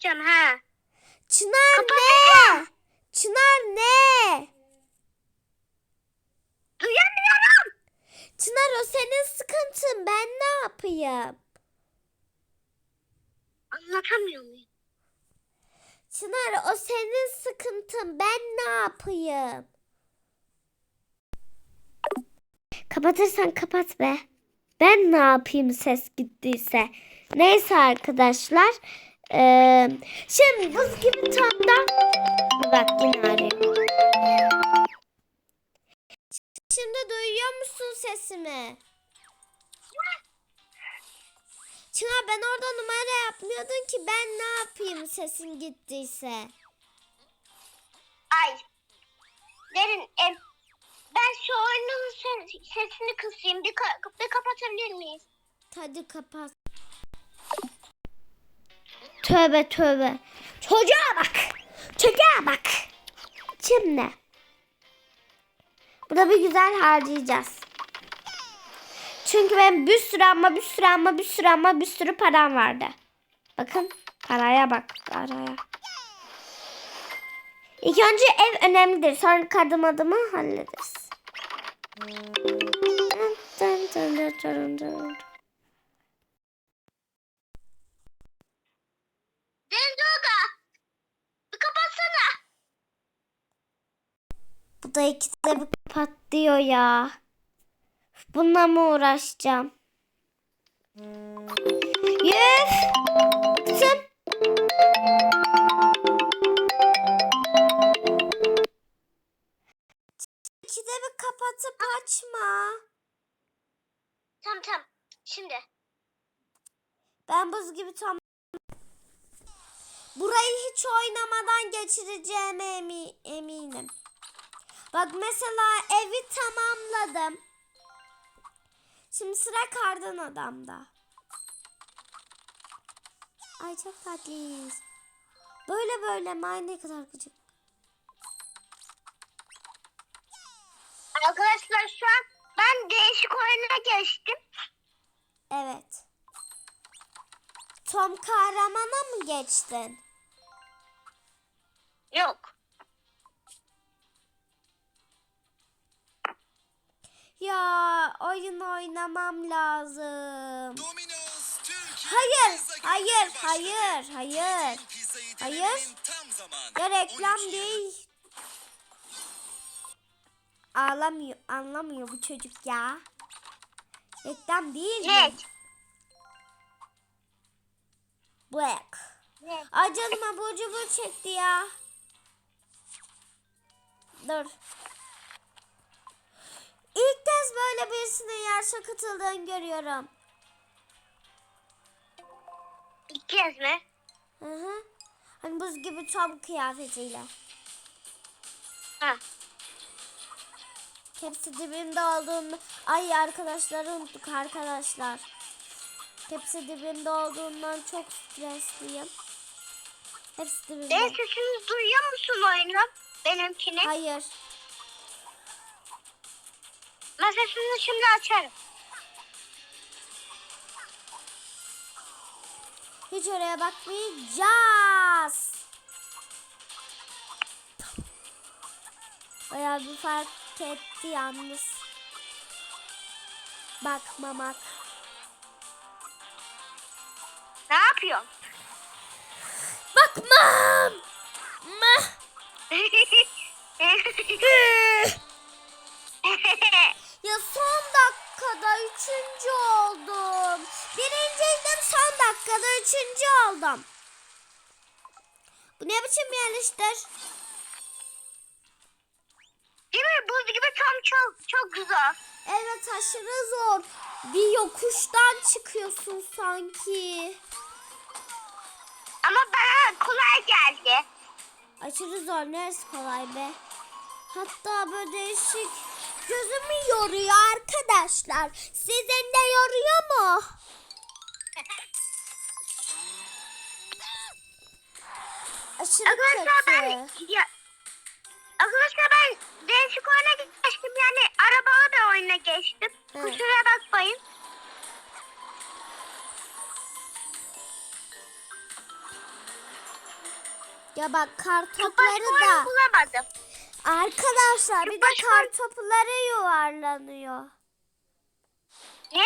kapatacağım ha. Çınar ne? Kapatacağım. Çınar ne? Duyamıyorum. Çınar o senin sıkıntın. Ben ne yapayım? Anlatamıyor muyum? Çınar o senin sıkıntın. Ben ne yapayım? Kapatırsan kapat be. Ben ne yapayım ses gittiyse. Neyse arkadaşlar. Ee, şimdi buz gibi tamdan. Bak yine arıyor. Şimdi duyuyor musun sesimi? Çınar ben orada numara yapmıyordun ki ben ne yapayım sesin gittiyse. Ay. Derin em, ben şu oyunun se- sesini kısayım. Bir, ka- bir kapatabilir miyiz? Hadi kapat. Tövbe tövbe. Çocuğa bak. Çocuğa bak. Şimdi. Burada bir güzel harcayacağız. Çünkü ben bir sürü ama bir sürü ama bir sürü ama bir sürü param vardı. Bakın paraya bak paraya. İlk önce ev önemlidir. Sonra kadım adımı hallederiz. Bu da ikisi de bir kapat diyor ya. Bununla mı uğraşacağım? Yüz. Kızım. İkisi de bir kapatıp açma. Tamam tamam. Şimdi. Ben buz gibi tam... Burayı hiç oynamadan geçireceğime emi- eminim. Bak mesela evi tamamladım. Şimdi sıra kardan adamda. Ay çok tatlıyız. Böyle böyle mi? Ne kadar gıcık. Arkadaşlar şu an ben değişik oyuna geçtim. Evet. Tom kahramana mı geçtin? Yok. Ya oyun oynamam lazım. Domino's Türkiye Hayır, hayır, hayır, hayır. Hayır. denemenin tam zamanı. Ya reklam 13 değil. Ağlamıyor, anlamıyor bu çocuk ya. Reklam değil mi? Evet. Black. Evet. Ay canım abur cubur çekti ya. Dur. İlk kez böyle birisinin yarışa katıldığını görüyorum. İlk kez mi? Hı hı. Hani buz gibi tam kıyafetiyle. Ha. Hepsi dibinde olduğunu... Ay arkadaşlar unuttuk arkadaşlar. Hepsi dibinde olduğundan çok stresliyim. Hepsi dibinde. Benim sesimi duyuyor musun oyunu? Benimkini. Hayır. Sesini şimdi açarım. Hiç oraya bakmayacağız. Bayağı bir fark etti yalnız. Bakmamak. Ne yapıyorsun? Bakmam. Mah. Ya son dakikada üçüncü oldum. Birinciydim son dakikada üçüncü oldum. Bu ne biçim yerleştir? Değil mi? Buz gibi tam çok çok güzel. Evet aşırı zor. Bir yokuştan çıkıyorsun sanki. Ama bana kolay geldi. Aşırı zor. Neresi kolay be? Hatta böyle değişik gözümü yoruyor arkadaşlar. Sizin de yoruyor mu? Aşırı Arkadaşlar ben kötü. ya, Arkadaşlar ben değişik oyuna geçtim yani arabalı bir oyuna geçtim. Hı. Kusura bakmayın. Ya bak kar Baş topları oyunu da bulamadım. Arkadaşlar bir de Baş kar oyunu- topları yuvarlanıyor. Ne?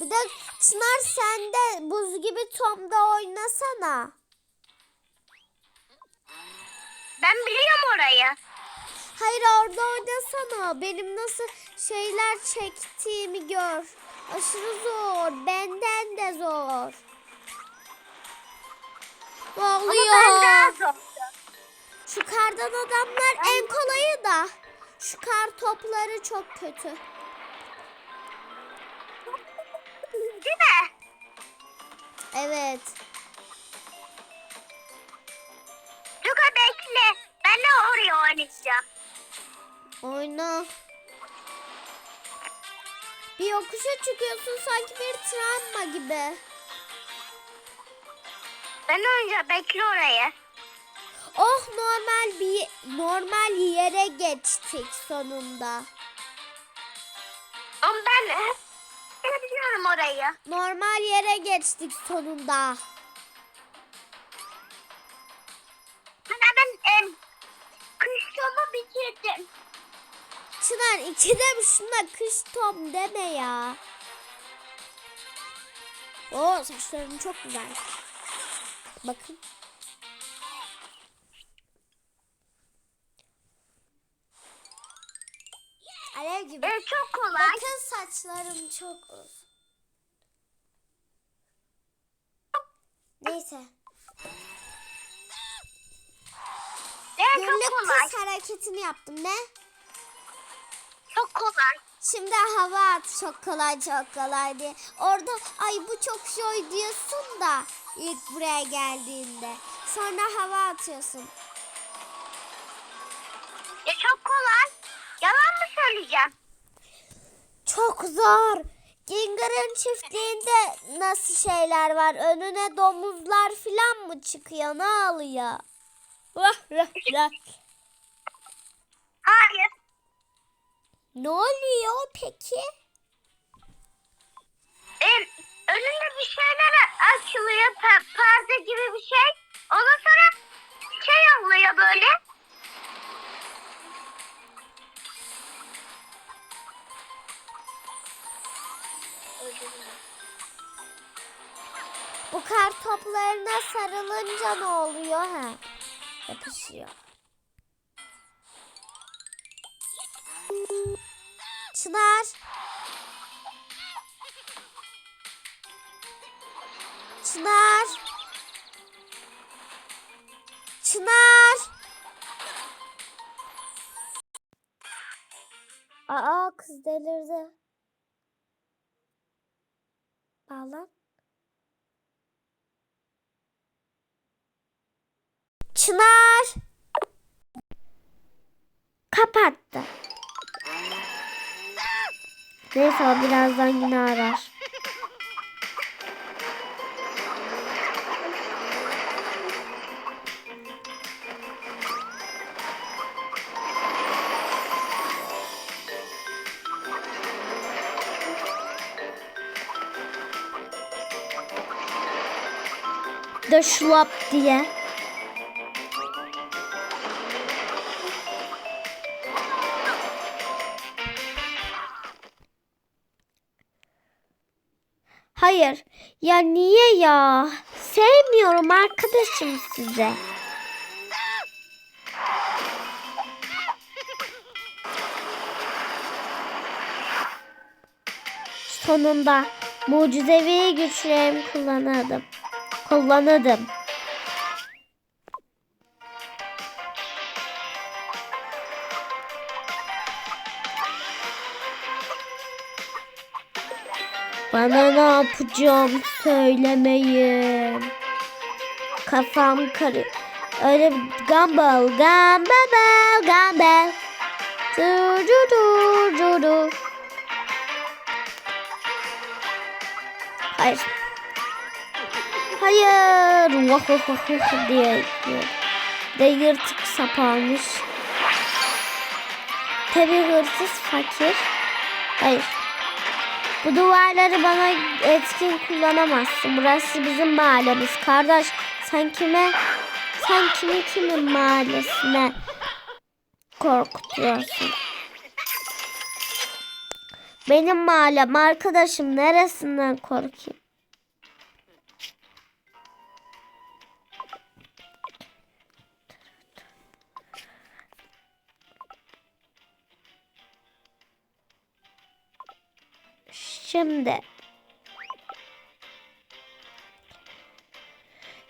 Bir de Çınar sen de buz gibi Tom'da oynasana. Ben biliyorum orayı. Hayır orada oynasana. Benim nasıl şeyler çektiğimi gör. Aşırı zor. Benden de zor. Ne Ama ben daha zor. Şu kardan adamlar en kolayı da. Şu kar topları çok kötü. Değil mi? Evet. Luka bekle. Ben de oraya oynayacağım. Oyna. Bir yokuşa çıkıyorsun sanki bir travma gibi. Ben oynayacağım. Bekle orayı. Oh normal bir normal yere geçtik sonunda. Ama ben biliyorum orayı. Normal yere geçtik sonunda. Ben ben em, kışlamı bitirdim. Çınar ikide mi şuna kış tom deme ya. Oo saçlarım çok güzel. Bakın. Gibi. E, çok kolay. Bakın saçlarım çok uzun. Neyse. E, çok Günlük kız hareketini yaptım. Ne? Çok kolay. Şimdi hava at çok kolay çok kolay diye. Orada ay bu çok şey diyorsun da ilk buraya geldiğinde. Sonra hava atıyorsun. E, çok kolay. Yalan mı söyleyeceğim? Çok zor. Ginger'ın çiftliğinde nasıl şeyler var? Önüne domuzlar falan mı çıkıyor? Ne alıyor? Vah, vah, vah. Hayır. ne oluyor peki? E, önünde bir şeyler açılıyor. pe- perde gibi bir şey. Ondan sonra şey oluyor böyle. Bu kar toplarına sarılınca ne oluyor ha? Yapışıyor. Çınar. Çınar. Çınar. Aa kız delirdi. Bağlan. Çınar. Kapattı. Neyse o birazdan yine arar. Da şulap diye. Hayır. Ya niye ya? Sevmiyorum arkadaşım size. Sonunda mucizevi güçlerimi kullanırdım. Kullanırdım. Bana ne yapacağım söylemeyin. Kafam karı. Öyle bir gumball, gumball, gumball. Du du du du du. Hayır. Hayır. Vah vah vah vah diye. De yırtık sapanmış. Tabi hırsız fakir. Hayır. Bu duvarları bana etkin kullanamazsın. Burası bizim mahallemiz. Kardeş sen kime Sen kimi kimin mahallesine korkutuyorsun? Benim mahallem arkadaşım neresinden korkayım? Şimdi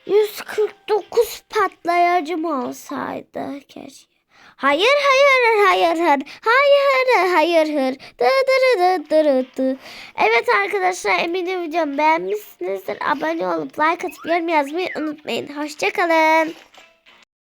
149 patlayıcım olsaydı keşke. Hayır hayır hayır hayır hayır hayır hayır dı. Evet arkadaşlar eminim videomu beğenmişsinizdir. Abone olup like atıp yorum yazmayı unutmayın. Hoşçakalın.